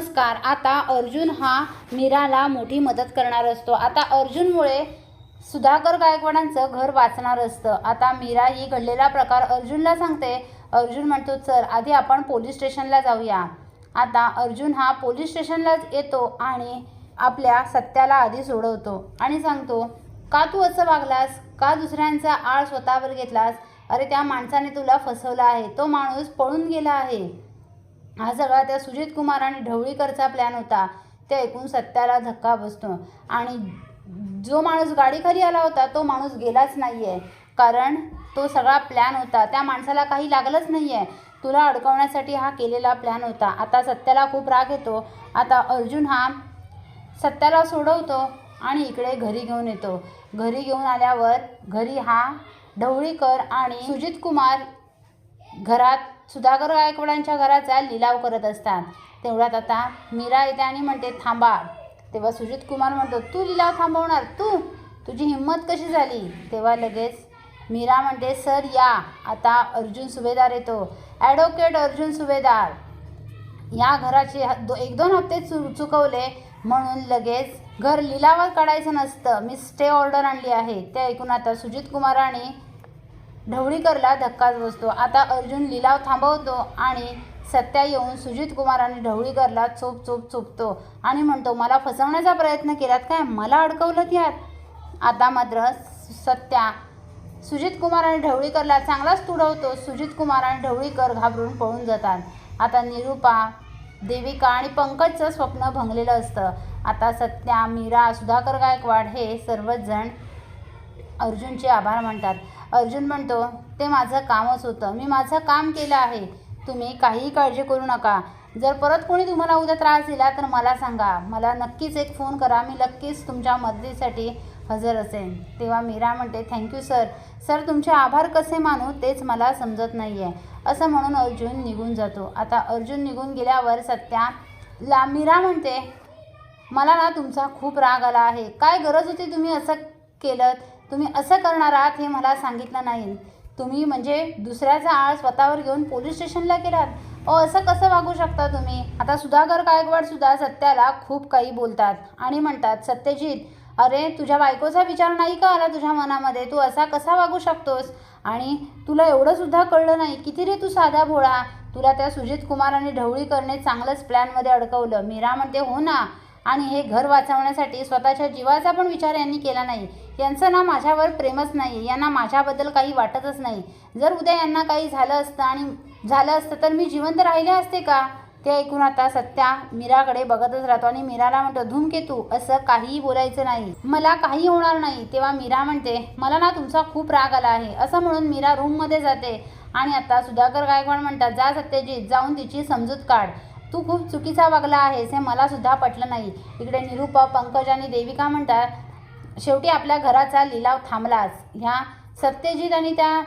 नमस्कार. आता अर्जुन हा मीराला मोठी मदत करणार असतो. आता अर्जुनमुळे सुधाकर गायकवाडांचं घर वाचणार असतं. आता मीरा ही घडलेला प्रकार अर्जुनला सांगते. अर्जुन म्हणतो सर आधी आपण पोलीस स्टेशनला जाऊया. आता अर्जुन हा पोलीस स्टेशनलाच येतो आणि आपल्या सत्याला आधी सोडवतो आणि सांगतो का तू असं वागलास? का दुसऱ्यांचा आळ स्वतःवर घेतलास? अरे त्या माणसाने तुला फसवलं आहे. तो माणूस पळून गेला आहे. हा सगळा त्या सुजित कुमार आणि ढवळीकरचा प्लॅन होता. ते ऐकून सत्याला धक्का बसतो. आणि जो माणूस गाडीखाली आला होता तो माणूस गेलाच नाही आहे कारण तो सगळा प्लॅन होता. त्या माणसाला काही लागलंच नाही आहे तुला अडकवण्यासाठी हा केलेला प्लॅन होता. आता सत्याला खूप राग येतो. आता अर्जुन हा सत्याला सोडवतो आणि इकडे घरी घेऊन येतो. घरी घेऊन आल्यावर घरी हा ढवळीकर आणि सुजित कुमार घरात सुधाकर गायकवाडांच्या घराचा लिलाव करत असतात. तेवढ्यात आता मीरा येते आणि म्हणते थांबा. तेव्हा सुजित कुमार म्हणतो तू लिलाव थांबवणार? तू? तुझी हिंमत कशी झाली? तेव्हा लगेच मीरा म्हणते सर या. आता अर्जुन सुभेदार येतो. ॲडव्होकेट अर्जुन सुभेदार. या घराचे ह- दो एक दोन हप्ते चु चुकवले म्हणून लगेच घर लिलावात काढायचं नसतं. मी स्टे ऑर्डर आणली आहे. ते ऐकून आता सुजित कुमार आणि ढवळीकरला धक्काच बसतो. आता अर्जुन लिलाव थांबवतो आणि सत्या येऊन सुजित कुमार आणि ढवळीकरला चोप चोप चोपतो आणि म्हणतो मला फसवण्याचा प्रयत्न केलात काय? मला अडकवलं यात आता मात्र सत्या सुजित कुमार आणि ढवळीकरला चांगलाच तुडवतो. सुजित कुमार आणि ढवळीकर घाबरून पळून जातात. आता निरूपा देविका आणि पंकजचं स्वप्न भंगलेलं असतं. आता सत्या मीरा सुधाकर गायकवाड हे सर्वच जण अर्जुनचे आभार मानतात. अर्जुन म्हणतो ते माझं कामच होतं. मी माझं काम केलं आहे. तुम्ही काहीही काळजी करू नका. जर परत कोणी तुम्हाला उद्या त्रास दिला तर मला सांगा. मला नक्कीच एक फोन करा. मी नक्कीच तुमच्या मदतीसाठी हजर असेन. तेव्हा मीरा म्हणते थँक्यू सर. सर तुमचे आभार कसे मानू तेच मला समजत नाही आहे असं म्हणून अर्जुन निघून जातो. आता अर्जुन निघून गेल्यावर सत्या ला मीरा म्हणते मला ना तुमचा खूप राग आला आहे. काय गरज होती तुम्ही असं केलं तुम्ही असं करणार आहात हे मला सांगितलं नाही. तुम्ही म्हणजे दुसऱ्याचा आळ स्वतःवर घेऊन पोलीस स्टेशनला गेलात. ओ असं कसं वागू शकता तुम्ही? आता सुधाकर गायकवाड सुद्धा सत्याला खूप काही बोलतात आणि म्हणतात सत्यजित अरे तुझ्या बायकोचा विचार नाही का आला तुझ्या मनामध्ये? तू असा कसा वागू शकतोस? आणि तुला एवढं सुद्धा कळलं नाही? किती रे तू साधा भोळा? तुला त्या सुजित कुमार आणि ढवळीकरने चांगलंच प्लॅनमध्ये अडकवलं. मीरा म्हणते हो ना. आणि हे घर वाचवण्यासाठी स्वतःच्या जीवाचा पण विचार यांनी केला नाही. यांचं ना माझ्यावर प्रेमच नाही यांना माझ्याबद्दल काही वाटतच नाही. जर उद्या यांना काही झालं असतं आणि झालं असतं तर मी जिवंत राहिले असते का? ते ऐकून आता सत्या मीराकडे बघतच राहतो आणि मीराला म्हणतो धूमकेतू असं काहीही बोलायचं नाही. मला काही होणार नाही. तेव्हा मीरा म्हणते मला ना तुमचा खूप राग आला आहे. असं म्हणून मीरा रूममध्ये जाते. आणि आता सुधाकर गायकवाड म्हणतात जा सत्यजित जाऊन तिची समजूत काढ. तू खूप चुकीचा वागला आहेस हे मला सुद्धा पटलं नाही. इकडे निरुपा पंकज आणि देविका म्हणतात शेवटी आपल्या घराचा लिलाव थांबलाच. ह्या सत्यजित आणि त्या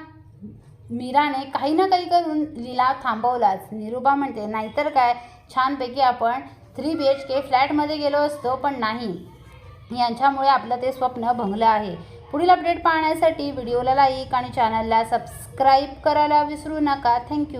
मीराने काही ना काही करून लिलाव थांबवलाच. निरुपा म्हणते नाहीतर काय? छानपैकी आपण थ्री बी एच के फ्लॅटमध्ये गेलो असतो पण नाही. यांच्यामुळे आपलं ते स्वप्न भंगलं आहे. पुढील अपडेट पाहण्यासाठी व्हिडिओला लाईक आणि चॅनलला सबस्क्राईब करायला विसरू नका. थँक्यू